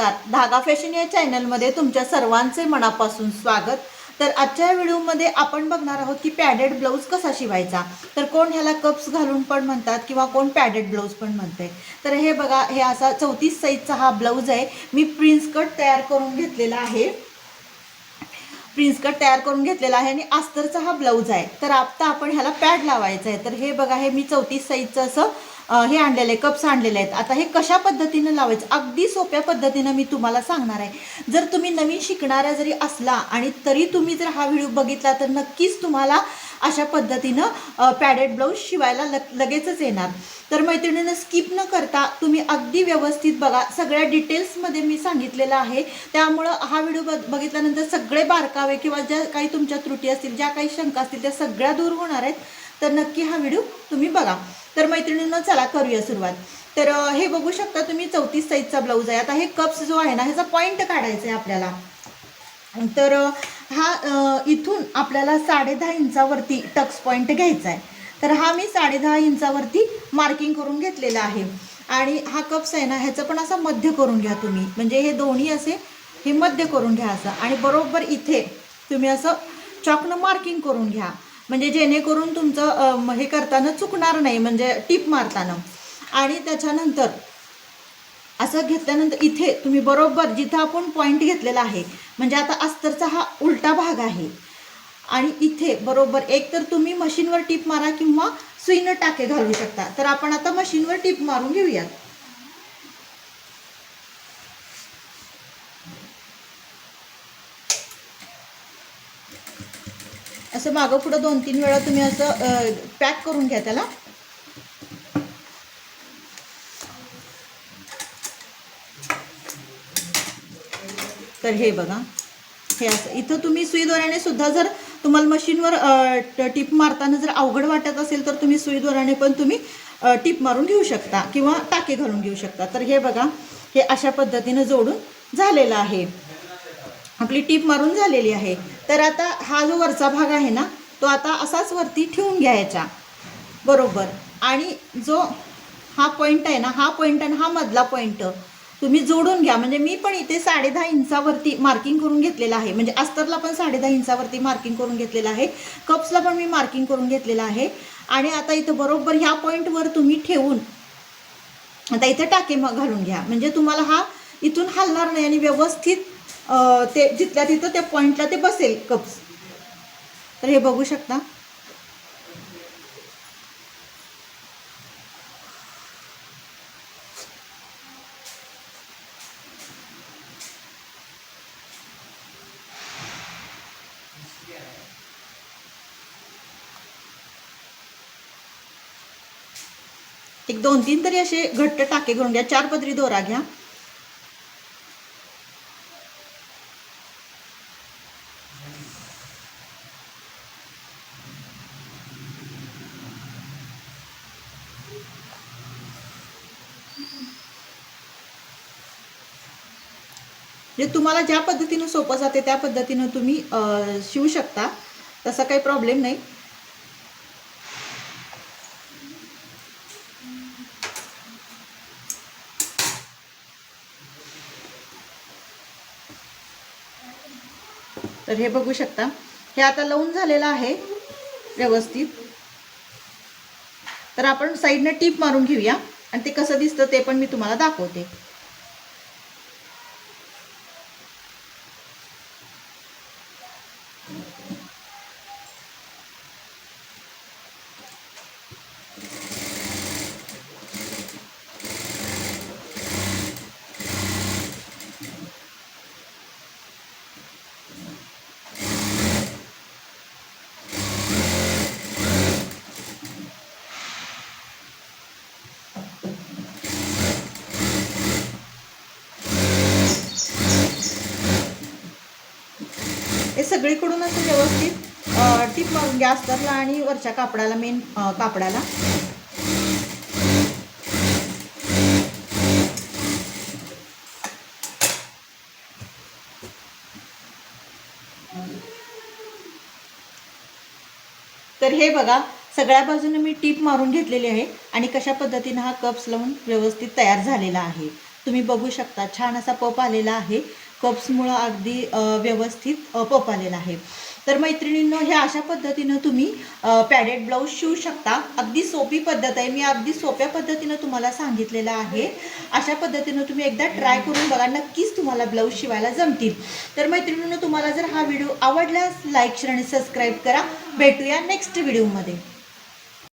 नमस्कार. धागा फॅशन या चॅनलमध्ये तुमच्या सर्वांचे मनापासून स्वागत. तर आजच्या व्हिडिओमध्ये आपण बघणार आहोत की पॅडेड ब्लाऊज कसा शिवायचा? तर कोण ह्याला कप्स घालून पण म्हणतात किंवा कोण पॅडेड ब्लाऊज पण म्हणते तर हे बघा हे असा चौतीस साईजचा हा ब्लाऊज आहे. मी प्रिन्स कट तयार करून घेतलेला आहे. प्रिन्स कट तयार करून घेतलेला आहे आणि अस्तरचा हा ब्लाऊज आहे. तर आता आपण ह्याला पॅड लावायचं आहे. तर हे बघा हे मी चौतीस साईजचं असं हे आणलेलं आहे. कप्स आणलेले आहेत. आता हे कशा पद्धतीनं लावायचं? अगदी सोप्या पद्धतीनं मी तुम्हाला सांगणार आहे. जर तुम्ही नवीन शिकणाऱ्या जरी असला आणि तरी तुम्ही जर हा व्हिडिओ बघितला तर नक्कीच तुम्हाला अशा पद्धतीनं पॅडेड ब्लाऊज शिवायला लग लगेचच येणार. तर मैत्रिणीनं स्किप न करता तुम्ही अगदी व्यवस्थित बघा. सगळ्या डिटेल्समध्ये मी सांगितलेलं आहे. त्यामुळं हा व्हिडिओ बघ बघितल्यानंतर सगळे बारकावे किंवा ज्या काही तुमच्या त्रुटी असतील ज्या काही शंका असतील त्या सगळ्या दूर होणार आहेत. तर नक्की हा व्हिडिओ तुम्ही बघा. तर मैत्रिणींना चला करूया सुरुवात. तर हे बघू शकता तुम्ही चौतीस साईजचा ब्लाऊज आहे. आता हे कप्स जो आहे ना ह्याचा पॉईंट काढायचा आहे आपल्याला. तर हा इथून आपल्याला साडे दहा इंचावरती टक्स पॉईंट घ्यायचा आहे तर हा मी साडेदहा इंचावरती मार्किंग करून घेतलेला आहे. आणि हा कप्स आहे ना ह्याचं पण असं मध्य करून घ्या तुम्ही. म्हणजे हे दोन्ही असे हे मध्य करून घ्या असं. आणि बरोबर इथे तुम्ही असं चॉकनं मार्किंग करून घ्या. म्हणजे जेणेकरून तुमचं हे करताना चुकणार नाही म्हणजे टीप मारताना. आणि त्याच्यानंतर असं घेतल्यानंतर इथे तुम्ही बरोबर जिथं आपण पॉईंट घेतलेला आहे म्हणजे आता अस्तरचा हा उलटा भाग आहे. आणि इथे बरोबर एक तर तुम्ही मशीनवर टीप मारा किंवा सुईनं टाके घालू शकता. तर आपण आता मशीनवर टीप मारून घेऊयात. असं मागं पुढं दोन तीन वेळा तुम्ही असं पॅक करून घ्या त्याला. तर हे बघा. हे असं. इथं तुम्ही सुई सुद्धा जर तुम्हाला मशीनवर टिप टीप मारताना जर अवघड वाटत असेल तर तुम्ही सुई पण तुम्ही टिप टीप मारून घेऊ शकता किंवा टाके घालून घेऊ शकता. तर हे बघा. हे अशा पद्धतीनं जोडून झालेलं आहे. आपली टीप मारून झालेली आहे. तर आता हा जो वरचा भाग आहे ना तो आता असाच वरती ठेवून घ्यायचा. बरोबर. आणि जो हा पॉईंट आहे ना हा पॉईंट आणि हा मधला पॉईंट तुम्ही जोडून घ्या. म्हणजे मी पण इथे साडेदहा इंचावरती मार्किंग करून घेतलेलं आहे. म्हणजे अस्तरला पण साडे दहा इंचावरती मार्किंग करून घेतलेलं आहे. कप्सला पण मी मार्किंग करून घेतलेलं आहे. आणि आता इथं बरोबर ह्या पॉईंटवर तुम्ही ठेवून आता इथे टाके मग घालून घ्या. म्हणजे तुम्हाला हा इथून हलणार नाही आणि व्यवस्थित ते जिथल्या तिथं त्या पॉईंटला ते बसेल कप्स तर हे बघू शकता. एक दोन तीन तरी असे घट्ट टाके करून घ्या. चार पदरी दोरा घ्या. म्हणजे तुम्हाला ज्या पद्धतीनं सोपं जाते त्या पद्धतीनं तुम्ही शिवू शकता. तसा काही प्रॉब्लेम नाही. तर हे बघू शकता. हे आता लावून झालेलं आहे व्यवस्थित. तर आपण साईडनं टीप मारून घेऊया आणि ते कसं दिसतं ते पण मी तुम्हाला दाखवते. हे सगळीकडून असं व्यवस्थित टीप गॅस धरला आणि वरच्या कापडाला मेन कापडाला. तर हे बघा सगळ्या बाजूने मी टीप मारून घेतलेली आहे आणि कशा पद्धतीनं हा कप्स लावून व्यवस्थित तयार झालेला आहे. तुम्ही बघू शकता छान असा पप आलेला आहे. कप्समुळं अगदी व्यवस्थित पप आलेला आहे. तर मैत्रिणींनो हे अशा पद्धतीनं तुम्ही पॅडेड ब्लाऊज शिवू शकता. अगदी सोपी पद्धत आहे. मी अगदी सोप्या पद्धतीनं तुम्हाला सांगितलेलं आहे. अशा पद्धतीनं तुम्ही एकदा ट्राय करून बघा. नक्कीच तुम्हाला ब्लाऊज शिवायला जमतील. तर मैत्रिणींनो तुम्हाला जर हा व्हिडिओ आवडल्यास लाईक शेअर आणि सबस्क्राईब करा. भेटूया नेक्स्ट व्हिडिओमध्ये.